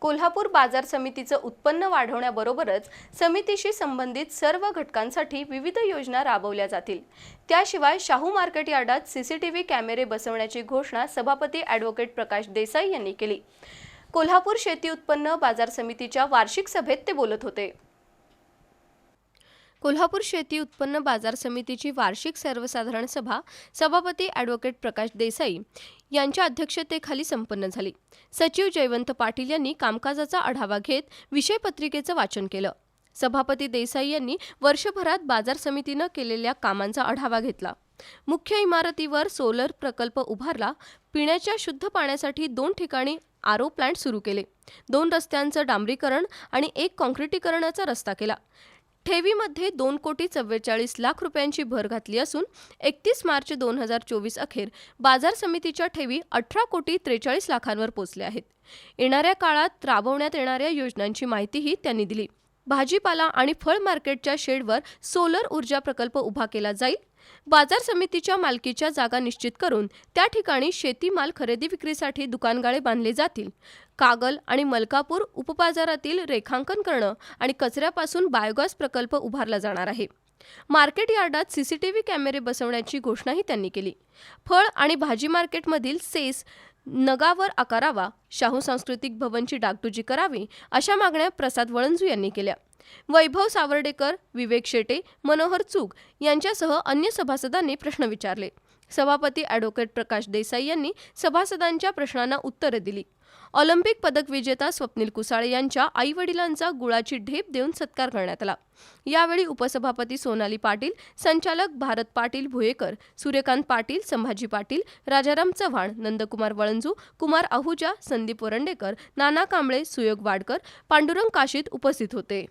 कोल्हापूर बाजार समितीचं उत्पन्न वाढवण्याबरोबरच समितीशी संबंधित सर्व घटकांसाठी विविध योजना राबवल्या जातील. त्याशिवाय शाहू मार्केट यार्डात सीसीटीव्ही कॅमेरे बसवण्याची घोषणा सभापती ॲडव्होकेट प्रकाश देसाई यांनी केली. कोल्हापूर शेती उत्पन्न बाजार समितीच्या वार्षिक सभेत ते बोलत होते. कोल्हापूर शेती उत्पन्न बाजार समितीची वार्षिक सर्वसाधारण सभा सभापती ॲडव्होकेट प्रकाश देसाई यांच्या अध्यक्षतेखाली संपन्न झाली. सचिव जयवंत पाटील यांनी कामकाजाचा आढावा घेत विषयपत्रिकेचं वाचन केलं. सभापती देसाई यांनी वर्षभरात बाजार समितीनं केलेल्या कामांचा आढावा घेतला. मुख्य इमारतीवर सोलर प्रकल्प उभारला पिण्याच्या शुद्ध पाण्यासाठी दोन ठिकाणी आरो प्लांट सुरू केले दोन रस्त्यांचं डांबरीकरण आणि एक काँक्रिटीकरणाचा रस्ता केला. ठेवीमध्ये दोन कोटी चव्वेचाळीस लाख रुपयांची भर घातली असून एकतीस मार्च दोन हजार चोवीस अखेर बाजार समितीच्या ठेवी अठरा कोटी त्रेचाळीस लाखांवर पोचल्या आहेत. येणाऱ्या काळात राबवण्यात येणाऱ्या योजनांची माहितीही त्यांनी दिली. भाजीपाला आणि फळ मार्केटच्या शेडवर सोलर ऊर्जा प्रकल्प उभा केला जाईल. बाजार समितीच्या मालकीच्या जागा निश्चित करून त्या ठिकाणी शेतीमाल खरेदी विक्रीसाठी दुकानगाळे बांधले जातील. कागल आणि मलकापूर उपबाजारातील रेखांकन करणं आणि कचऱ्यापासून बायोगॅस प्रकल्प उभारला जाणार आहे. मार्केट यार्डात सीसीटीव्ही कॅमेरे बसवण्याची घोषणाही त्यांनी केली. फळ आणि भाजी मार्केटमधील सेस नगावर आकारावा शाहू सांस्कृतिक भवनची डागडुजी करावी अशा मागण्या प्रसाद वळंजू यांनी केल्या. वैभव सावर्डेकर विवेक शेटे मनोहर चूक यांच्यासह अन्य सभासदांनी प्रश्न विचारले. सभापती ॲडव्होकेट प्रकाश देसाई यांनी सभासदांच्या प्रश्नांना उत्तरं दिली. ऑलिम्पिक पदक विजेता स्वप्नील कुसाळे यांच्या आई वडिलांचा गुळाची ढेप देऊन सत्कार करण्यात आला. यावेळी उपसभापती सोनाली पाटील संचालक भारत पाटील भुयेकर सूर्यकांत पाटील संभाजी पाटील राजाराम चव्हाण नंदकुमार वळंजू कुमार आहुजा संदीप वरंडेकर नाना कांबळे सुयोग वाडकर पांडुरंग काशीत उपस्थित होते.